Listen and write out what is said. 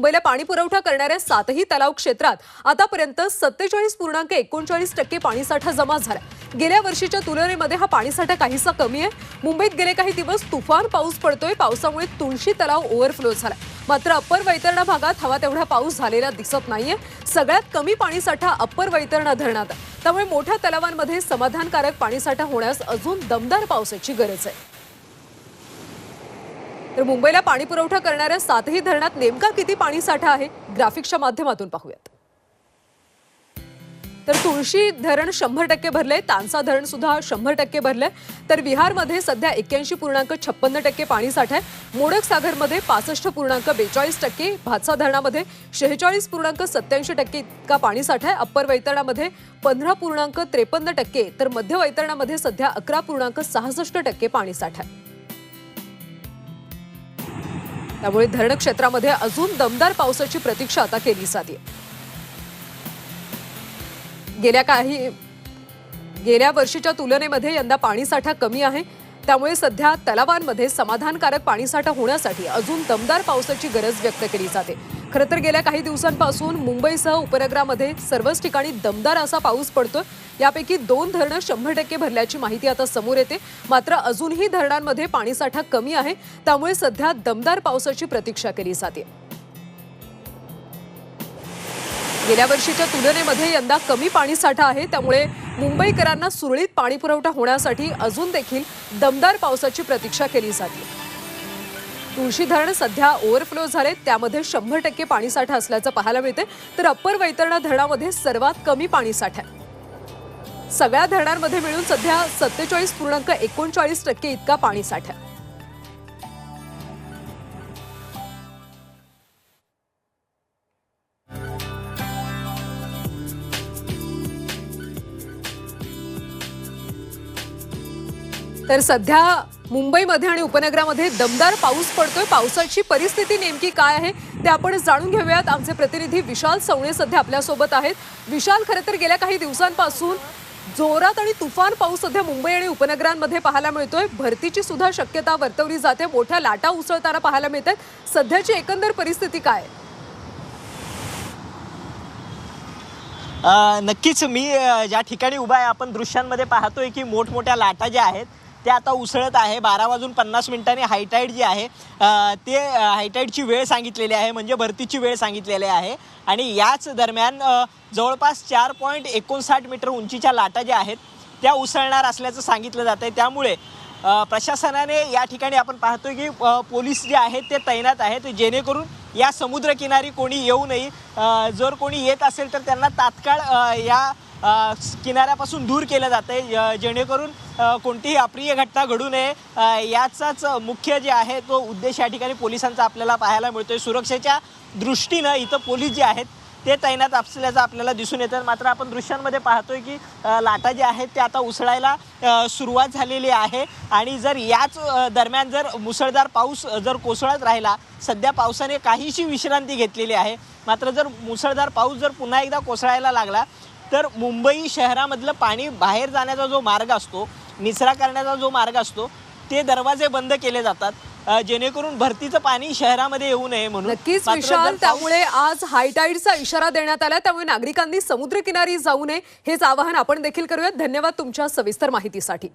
मुंबईला पाणी पुरवठा करणाऱ्या सातही तलाव क्षेत्रात आतापर्यंत सत्तेचाळीस पूर्णांक एकोणचाळीस टक्के पाणीसाठा जमा झाला. गेल्या वर्षीच्या तुलनेमध्ये हा पाणीसाठा काहीसा कमी आहे. मुंबईत गेले काही दिवस तुफान पाऊस पडतोय. पावसामुळे तुळशी तलाव ओव्हरफ्लो झाला. मात्र अप्पर वैतरणा भागात हवा तेवढा पाऊस झालेला दिसत नाहीये. सगळ्यात कमी पाणीसाठा अप्पर वैतरणा धरणात आहे. त्यामुळे मोठ्या तलावांमध्ये समाधानकारक पाणीसाठा होण्यास अजून दमदार पावसाची गरज आहे. तर मुंबईला पाणी पुरवठा करणाऱ्या सातही धरणात नेमका किती पाणी साठा आहे? ग्राफिक्सच्या माध्यमातून पाहूयात. तर तुळशी धरण शंभर टक्के भरले तानसा धरण सुद्धा शंभर टक्के भरले तर विहारमध्ये सध्या एक्क्याऐंशी पूर्णांक छप्पन्न टक्के पाणी साठा आहे. मोडक सागरमध्ये पासष्ट पूर्णांक बेचाळीस टक्के भातसा धरणामध्ये शेहेचाळीस पूर्णांक सत्याऐंशी टक्के इतका पाणीसाठा आहे. अप्पर वैतरणामध्ये पंधरा पूर्णांक त्रेपन्न टक्के तर मध्य वैतरणामध्ये सध्या अकरा पूर्णांक सहासष्ट टक्के पाणी साठा आहे. त्यामुळे धरण क्षेत्रामध्ये अजून दमदार पावसाची प्रतीक्षा आता केली जाते. गेल्या काही गेल्या वर्षीच्या तुलनेमध्ये यंदा पाणीसाठा कमी आहे. त्यामुळे सध्या तलावांमध्ये समाधानकारक पाणीसाठा होण्यासाठी अजून दमदार पावसाची गरज व्यक्त केली जाते. खरं तर गेल्या काही दिवसांपासून मुंबईसह उपनगरामध्ये सर्वच ठिकाणी दमदार असा पाऊस पडतोय. यापैकी दोन धरणं शंभर टक्के भरल्याची माहिती आता समोर येते. मात्र अजूनही धरणांमध्ये पाणीसाठा कमी आहे. त्यामुळे सध्या दमदार पावसाची प्रतीक्षा केली जाते. गेल्या वर्षीच्या तुलनेमध्ये यंदा कमी पाणीसाठा आहे. त्यामुळे मुंबईकरांना सुरळीत पाणी पुरवठा होण्यासाठी अजून देखील दमदार पावसाची प्रतीक्षा केली जाते. तुळशी धरण सध्या ओव्हरफ्लो झाले त्यामध्ये शंभर टक्के पाणीसाठा असल्याचं पाहायला मिळते. तर अप्पर वैतरणा धरणामध्ये सर्वात कमी पाणीसाठा आहे. सगळ्या धरणांमध्ये मिळून सध्या सत्तेचाळीस पूर्णांक एकोणचाळीस टक्के इतका पाणीसाठा आहे. तर सध्या मुंबईमध्ये आणि उपनगरामध्ये दमदार पाऊस पडतोय. पावसाची परिस्थिती नेमकी काय आहे ते आपण जाणून घेऊयात. आमचे प्रतिनिधी विशाल सवणे सध्या आपल्यासोबत आहेत. विशाल खरं तर गेल्या काही दिवसांपासून जोरात आणि तुफान पाऊस सध्या मुंबई आणि उपनगरांमध्ये पाहायला मिळतोय. भरतीची सुद्धा शक्यता वर्तवली जाते. मोठ्या लाटा उसळताना पाहायला मिळत आहेत सध्याची एकंदर परिस्थिती काय? आहे? नक्कीच मी ज्या ठिकाणी उभा आहे आपण दृश्यांमध्ये पाहतोय की मोठमोठ्या लाटा ज्या आहेत ते आता उसळत आहे. बारा वाजून पन्नास मिनिटांनी हायटाईड जी आहे ते हायटाईटची हायटाईडची वेळ सांगितलेली आहे म्हणजे भरतीची वेळ सांगितलेली आहे. आणि याच दरम्यान जवळपास चार पॉईंट एकोणसाठ मीटर उंचीच्या लाटा ज्या आहेत त्या उसळणार असल्याचं सांगितलं जातं आहे त्यामुळे प्रशासनाने या ठिकाणी आपण पाहतोय की पोलीस जे आहेत ते तैनात आहेत. जेणेकरून या समुद्रकिनारी कोणी येऊ नये. जर कोणी येत असेल तर त्यांना तात्काळ या किनाऱ्यापासून दूर केलं जातं आहे जेणेकरून कोणतीही अप्रिय घटना घडू नये. याचाच मुख्य जे आहे तो उद्देश या ठिकाणी पोलिसांचा आपल्याला पाहायला मिळतोय. सुरक्षेच्या दृष्टीनं इथं पोलीस जे आहेत ते तैनात असल्याचं आपल्याला दिसून येतं मात्र आपण दृश्यांमध्ये पाहतोय की लाटा ज्या आहेत त्या आता उसळायला सुरुवात झालेली आहे. आणि जर याच दरम्यान जर मुसळधार पाऊस जर कोसळत राहिला सध्या पावसाने काहीशी विश्रांती घेतलेली आहे. मात्र जर मुसळधार पाऊस जर पुन्हा एकदा कोसळायला लागला तर मुंबई शहरामधलं पाणी बाहेर जाण्याचा जो मार्ग असतो निचरा करण्याचा जो मार्ग असतो ते दरवाजे बंद केले जातात जेणेकरून भरतीचं पाणी शहरामध्ये येऊ नये म्हणून. नक्कीच विशाल त्यामुळे आज हायटाईडचा इशारा देण्यात आला त्यामुळे नागरिकांनी समुद्रकिनारी जाऊ नये हेच आवाहन आपण देखील करूयात. धन्यवाद तुमच्या सविस्तर माहितीसाठी.